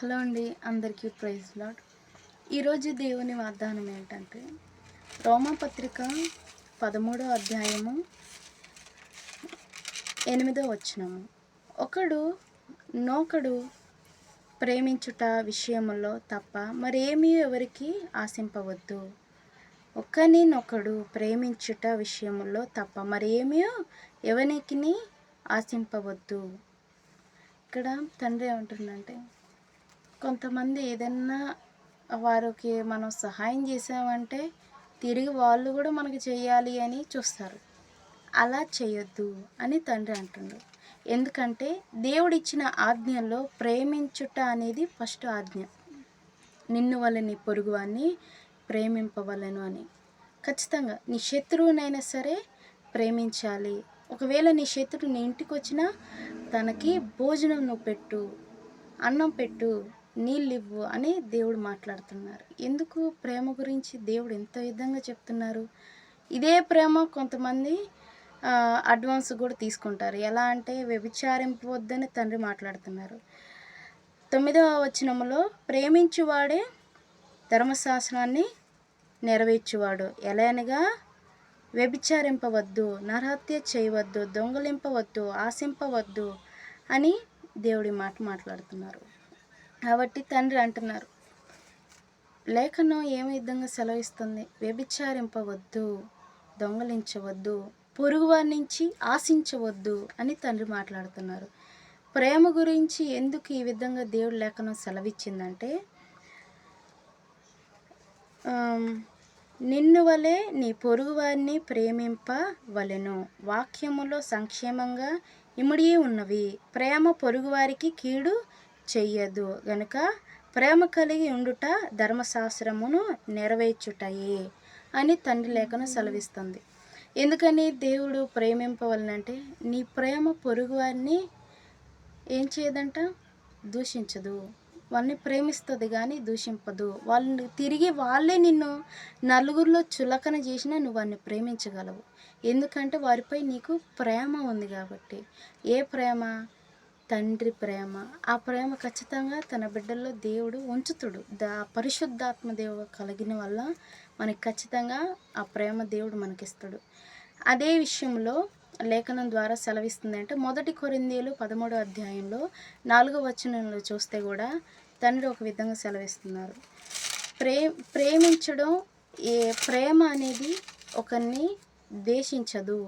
Hello అండి అందరికీ praise lord. ఈరోజు దేవుని వాగ్దానం ఏంటంటే రోమపత్రిక పదమూడో అధ్యాయము ఎనిమిదో వచ్చినము ఒకడు నోకడు ప్రేమించుట విషయంలో తప్ప మరేమీ ఎవరికి ఆశింపవద్దు. ఒకరినొకడు ప్రేమించుట విషయంలో తప్ప మరేమీ ఎవరికి ఆశింపవద్దు. ఇక్కడ తండ్రి ఏమంటుందంటే కొంతమంది ఏదన్నా వారికి మనం సహాయం చేసామంటే తిరిగి వాళ్ళు కూడా మనకి చేయాలి అని చూస్తారు. అలా చేయొద్దు అని తండ్రి అంటుండు. ఎందుకంటే దేవుడిచ్చిన ఆజ్ఞల్లో ప్రేమించుట అనేది ఫస్ట్ ఆజ్ఞ. నిన్ను వలని పొరుగువాన్ని ప్రేమింపవలను అని. ఖచ్చితంగా నీ శత్రువునైనా సరే ప్రేమించాలి. ఒకవేళ నీ శత్రువు నీ ఇంటికి వచ్చినా తనకి భోజనం నువ్వు పెట్టు అన్నం పెట్టు నీళ్ళు ఇవ్వు అని దేవుడు మాట్లాడుతున్నారు. ఎందుకు ప్రేమ గురించి దేవుడు ఎంత విధంగా చెప్తున్నారు? ఇదే ప్రేమ కొంతమంది అడ్వాన్స్ కూడా తీసుకుంటారు. ఎలా అంటే వ్యభిచారింపవద్దని తండ్రి మాట్లాడుతున్నారు. తొమ్మిదవ వచనములో ప్రేమించువాడే ధర్మశాస్త్రాన్ని నెరవేర్చువాడు. ఎలానగా వ్యభిచారింపవద్దు నరహత్య చేయవద్దు దొంగలింపవద్దు ఆశింపవద్దు అని దేవుడి మాట మాట్లాడుతున్నారు. కాబట్టి తండ్రి అంటున్నారు లేఖనం ఏ విధంగా సెలవిస్తుంది? వ్యభిచారింపవద్దు దొంగలించవద్దు పొరుగువారి నుంచి ఆశించవద్దు అని తండ్రి మాట్లాడుతున్నారు. ప్రేమ గురించి ఎందుకు ఈ విధంగా దేవుడు లేఖనం సెలవిచ్చిందంటే నిన్ను వలె నీ పొరుగువారిని ప్రేమింపవలెను. వాక్యములో సంక్షేమంగా ఇమిడి ఉన్నవి. ప్రేమ పొరుగువారికి కీడు చెయ్యదు. గనుక ప్రేమ కలిగి ఉండుట ధర్మశాస్త్రమును నెరవేర్చుటయే అని తండ్రి లేఖను సెలవిస్తుంది. ఎందుకని? దేవుడు ప్రేమింపవలనంటే నీ ప్రేమ పొరుగువారిని ఏం చేయదంట? దూషించదు. వాళ్ళని ప్రేమిస్తుంది కానీ దూషింపదు. వాళ్ళని తిరిగి వాళ్ళే నిన్ను నలుగురిలో చులకన చేసినా నువ్వు వారిని ప్రేమించగలవు. ఎందుకంటే వారిపై నీకు ప్రేమ ఉంది కాబట్టి. ఏ ప్రేమ? తండ్రి ప్రేమ. ఆ ప్రేమ ఖచ్చితంగా తన బిడ్డల్లో దేవుడు ఉంచుతుడు. దా పరిశుద్ధాత్మ దేవుడు కలిగిన వల్ల మనకి ఖచ్చితంగా ఆ ప్రేమ దేవుడు మనకిస్తాడు. అదే విషయంలో లేఖనం ద్వారా సెలవిస్తుంది అంటే మొదటి కొరిందీలు పదమూడో అధ్యాయంలో నాలుగో వచనంలో చూస్తే కూడా తండ్రి ఒక విధంగా సెలవిస్తున్నారు. ప్రే ప్రేమించడం ఏ ప్రేమ అనేది ఒకరిని ద్వేషించదు.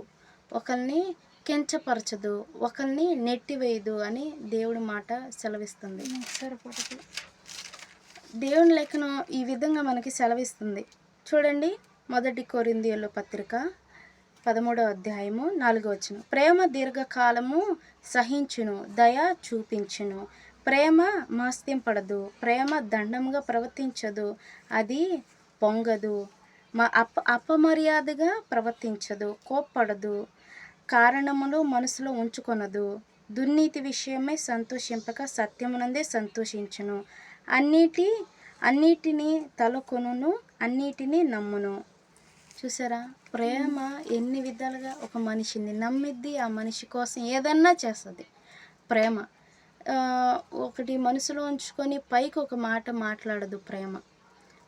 ఒకరిని కించపరచదు. ఒకరిని నెట్టివేయదు అని దేవుడి మాట సెలవిస్తుంది. దేవుని లేఖనం ఈ విధంగా మనకి సెలవిస్తుంది. చూడండి మొదటి కొరిందీయుల పత్రిక పదమూడవ అధ్యాయము నాలుగో వచ్చిన ప్రేమ దీర్ఘకాలము సహించును దయ చూపించును. ప్రేమ మాస్త్యం పడదు ప్రేమ దండంగా ప్రవర్తించదు అది పొంగదు. మా అప అపమర్యాదగా ప్రవర్తించదు కోప్పడదు. కారణములు మనసులో ఉంచుకొనదు. దుర్నీతి విషయమై సంతోషింపక సత్యమునందే సంతోషించును. అన్నిటి అన్నిటినీ తలకొనును అన్నిటినీ నమ్మును. చూసారా? ప్రేమ ఎన్ని విధాలుగా ఒక మనిషిని నమ్మిద్ది ఆ మనిషి కోసం ఏదన్నా చేస్తుంది. ప్రేమ. ఒకటి మనసులో ఉంచుకొని పైకి ఒక మాట మాట్లాడదు ప్రేమ.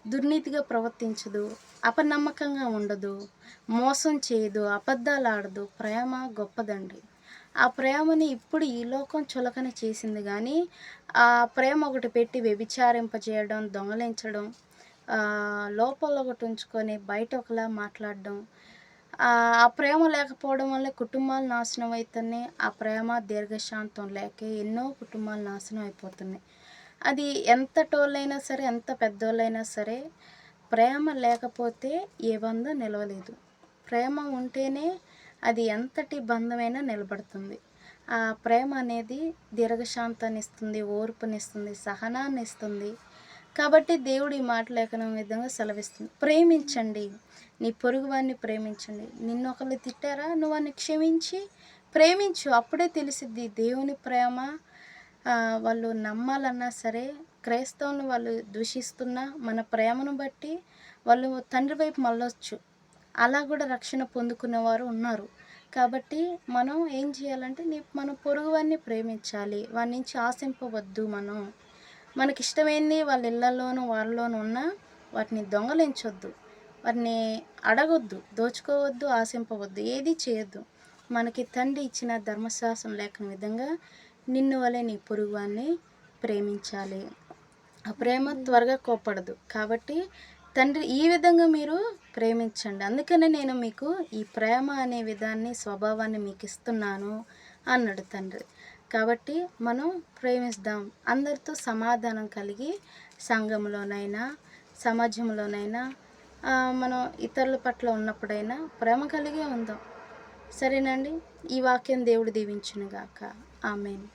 దుర్నీతిగా ప్రవర్తించదు అపనమ్మకంగా ఉండదు మోసం చేయదు అబద్ధాలు ఆడదు ప్రేమ గొప్పదండి. ఆ ప్రేమని ఇప్పుడు ఈ లోకం చులకన చేసింది కానీ ఆ ప్రేమ ఒకటి పెట్టి వ్యభిచారింపజేయడం దొంగలించడం లోపల ఒకటి ఉంచుకొని బయట ఒకలా మాట్లాడడం ఆ ప్రేమ లేకపోవడం వల్ల కుటుంబాలు నాశనం అవుతున్నాయి ఆ ప్రేమ దీర్ఘశాంతం లేక ఎన్నో కుటుంబాలు నాశనం అయిపోతున్నాయి. అది ఎంత టోళ్ళైనా సరే ఎంత పెద్దోళ్ళైనా సరే ప్రేమ లేకపోతే ఏ బంధం నిలవలేదు. ప్రేమ ఉంటేనే అది ఎంతటి బంధమైనా నిలబడుతుంది. ఆ ప్రేమ అనేది దీర్ఘశాంతాన్ని ఇస్తుంది ఓర్పునిస్తుంది సహనాన్ని ఇస్తుంది కాబట్టి దేవుడు ఈ మాట లేఖనం విధంగా సెలవిస్తుంది. ప్రేమించండి. నీ పొరుగువాడిని ప్రేమించండి. నిన్ను ఒకళ్ళు తిట్టారా? నువ్వు వారిని క్షమించి ప్రేమించు. అప్పుడే తెలిసిద్ది దేవుని ప్రేమ వాళ్ళు నమ్మాలన్నా సరే క్రైస్తవుని వాళ్ళు దూషిస్తున్నా మన ప్రేమను బట్టి వాళ్ళు తండ్రి వైపు మళ్ళొచ్చు. అలా కూడా రక్షణ పొందుకునేవారు ఉన్నారు. కాబట్టి మనం ఏం చేయాలంటే నీ మన పొరుగువారిని ప్రేమించాలి. వారి నుంచి ఆశింపవద్దు మనం. మనకి ఇష్టమైంది వాళ్ళ ఇళ్ళల్లోనూ వాళ్ళలోనూ ఉన్నా వాటిని దొంగలించొద్దు. వాటిని అడగొద్దు దోచుకోవద్దు ఆశింపవద్దు ఏది చేయొద్దు. మనకి తండ్రి ఇచ్చిన ధర్మశాస్త్రం లేఖన విధంగా నిన్ను వలె నీ పొరుగువాన్ని ప్రేమించాలి. ఆ ప్రేమ త్వరగా కోప్పడదు. కాబట్టి తండ్రి ఈ విధంగా మీరు ప్రేమించండి. అందుకనే నేను మీకు ఈ ప్రేమ అనే విధాన్ని స్వభావాన్ని మీకు ఇస్తున్నాను అన్నాడు తండ్రి. కాబట్టి మనం ప్రేమిస్తాం. అందరితో సమాధానం కలిగి సంఘంలోనైనా సమాజంలోనైనా మనం ఇతరుల పట్ల ఉన్నప్పుడైనా ప్రేమ కలిగే ఉందాం. సరేనండి. ఈ వాక్యం దేవుడు దీవించునుగాక. ఆమెను.